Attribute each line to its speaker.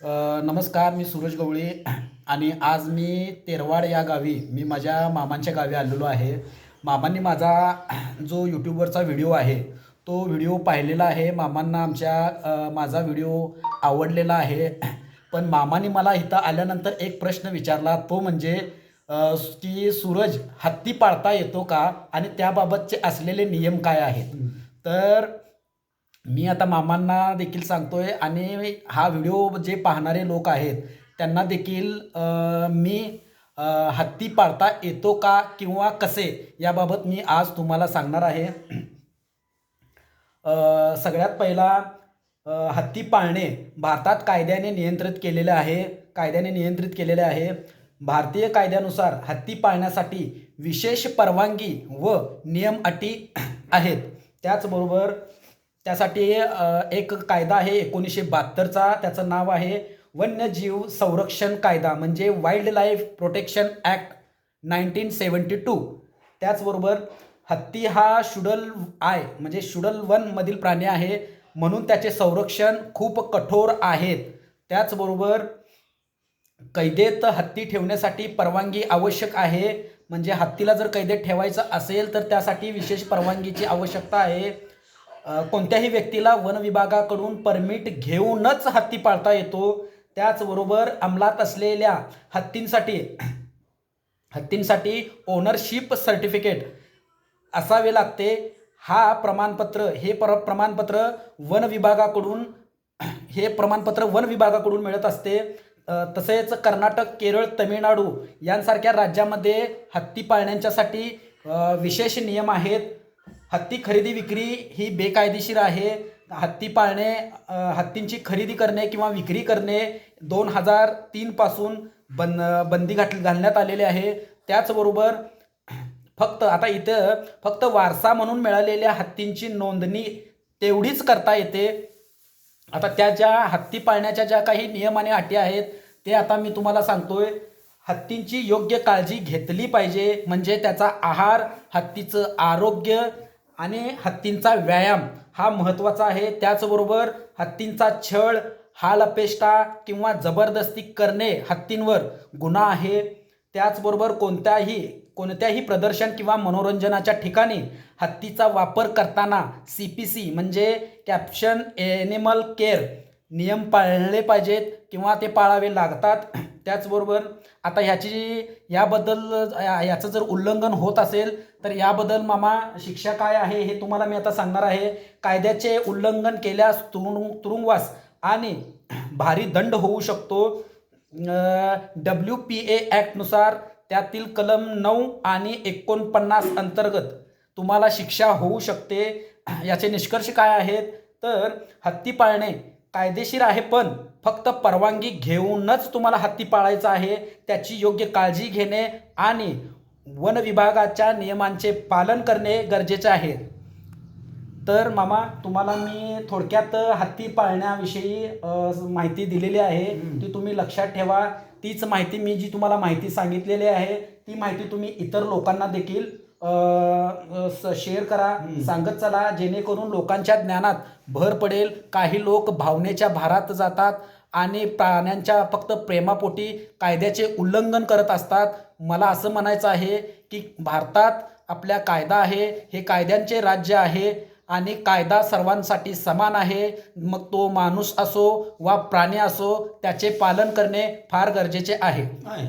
Speaker 1: नमस्कार मी सूरज गवळी आणि आज मी तेरवाड या गावी मी माझ्या मामांच्या गावी आलेलो आहे. मामांनी माझा जो यूट्यूबवरचा व्हिडिओ आहे तो व्हिडिओ पाहिलेला आहे. मामांना आमच्या माझा व्हिडिओ आवडलेला आहे. पण मामाने मला इथं आल्यानंतर एक प्रश्न विचारला तो म्हणजे की सूरज हत्ती पाळता येतो का? आणि त्याबाबतचे असलेले नियम काय आहेत? तर मी आता मामांना देखील सांगतोय आणि हा व्हिडिओ जे पाहणारे लोक आहेत त्यांना देखील मी हत्ती पाळता येतो का किंवा कसे याबाबत मी आज तुम्हाला सांगणार आहे. सगळ्यात पहिला हत्ती पाळणे भारतात कायद्याने नियंत्रित केलेले आहे कायद्याने नियंत्रित केलेले आहे. भारतीय कायद्यानुसार हत्ती पाळण्यासाठी विशेष परवानगी व नियम अटी आहेत. त्याचबरोबर त्यासाठी एक कायदा आहे एकोणीसशे बहात्तरचा. त्याचं नाव आहे वन्यजीव संरक्षण कायदा म्हणजे wildlife protection act nineteen seventy two. त्याचबरोबर हत्ती हा शुडल आय म्हणजे शुडल वनमधील प्राणी आहे म्हणून त्याचे संरक्षण खूप कठोर आहेत त्याचबरोबर कैदेत हत्ती ठेवण्यासाठी परवानगी आवश्यक आहे. म्हणजे हत्तीला जर कैदेत ठेवायचं असेल तर त्यासाठी विशेष परवानगीची आवश्यकता आहे. कोणत्याही व्यक्तीला वन विभागाकडून परमिट घेऊनच हत्ती पाळता येतो. त्याचबरोबर अंमलात असलेल्या हत्तींसाठी हत्तींसाठी ओनरशिप सर्टिफिकेट असावे लागते. हा प्रमाणपत्र हे पर प्रमाणपत्र वन विभागाकडून हे प्रमाणपत्र वन विभागाकडून मिळत असते. तसेच कर्नाटक केरळ तमिळनाडू यांसारख्या राज्यामध्ये हत्ती पाळण्यांच्यासाठी विशेष नियम आहेत. हत्ती खरेदी विक्री ही बेकायदेशीर आहे. हत्ती पाळणे हत्तींची खरेदी करणे किंवा विक्री करणे दोन हजार तीनपासून बन बंदी घात घालण्यात आलेले आहे. त्याचबरोबर फक्त आता इथं फक्त वारसा म्हणून मिळालेल्या हत्तींची नोंदणी तेवढीच करता येते. आता त्या ज्या हत्ती पाळण्याच्या ज्या काही नियम आणि अटी आहेत ते आता मी तुम्हाला सांगतोय. हत्तींची योग्य काळजी घेतली पाहिजे. म्हणजे त्याचा आहार हत्तीचं आरोग्य आणि हत्तींचा व्यायाम हा महत्त्वाचा आहे. त्याचबरोबर हत्तींचा छळ हालअपेष्टा किंवा जबरदस्ती करणे हत्तींवर गुन्हा आहे. त्याचबरोबर कोणत्याही कोणत्याही प्रदर्शन किंवा मनोरंजनाच्या ठिकाणी हत्तीचा वापर करताना सी पी सी म्हणजे कॅप्शन एनिमल केअर नियम पाळले पाहिजेत किंवा ते पाळावे लागतात. त्याचबरोबर आता ह्याची याबद्दल या- याचं जर उल्लंघन होत असेल तर याबद्दल मामा शिक्षा काय आहे हे तुम्हाला मी आता सांगणार आहे. कायद्याचे उल्लंघन केल्यास तुरुंग तुरुंगवास आणि भारी दंड होऊ शकतो. डब्ल्यू पी ए ॲक्टनुसार त्यातील कलम नऊ आणि एकोणपन्नास अंतर्गत तुम्हाला शिक्षा होऊ शकते. याचे निष्कर्ष काय आहेत? तर हत्ती पाळणे कायदेशीर आहे पण फक्त परवानगी घेऊनच तुम्हाला हत्ती पाळायचं आहे त्याची योग्य काळजी घेणे आणि वन विभागाच्या नियमांचे पालन करणे गरजेचे आहे. तर मामा तुम्हाला मी थोडक्यात हत्ती पाळण्याविषयी माहिती दिलेली आहे. ती तुम्ही लक्षात ठेवा. तीच माहिती मी जी तुम्हाला माहिती सांगितलेली आहे ती माहिती तुम्ही इतर लोकांना देखील शेअर करा सांगत चला जेणेकरून लोकांच्या ज्ञानात भर पडेल. काही लोक भावनेच्या भारात जातात आणि प्राण्यांच्या फक्त प्रेमापोटी कायद्याचे उल्लंघन करत असतात. मला असं म्हणायचं आहे की भारतात आपल्या कायदा आहे हे कायद्यांचे राज्य आहे आणि कायदा सर्वांसाठी समान आहे. मग तो माणूस असो वा प्राणी असो त्याचे पालन करणे फार गरजेचे आहे.
Speaker 2: आहे.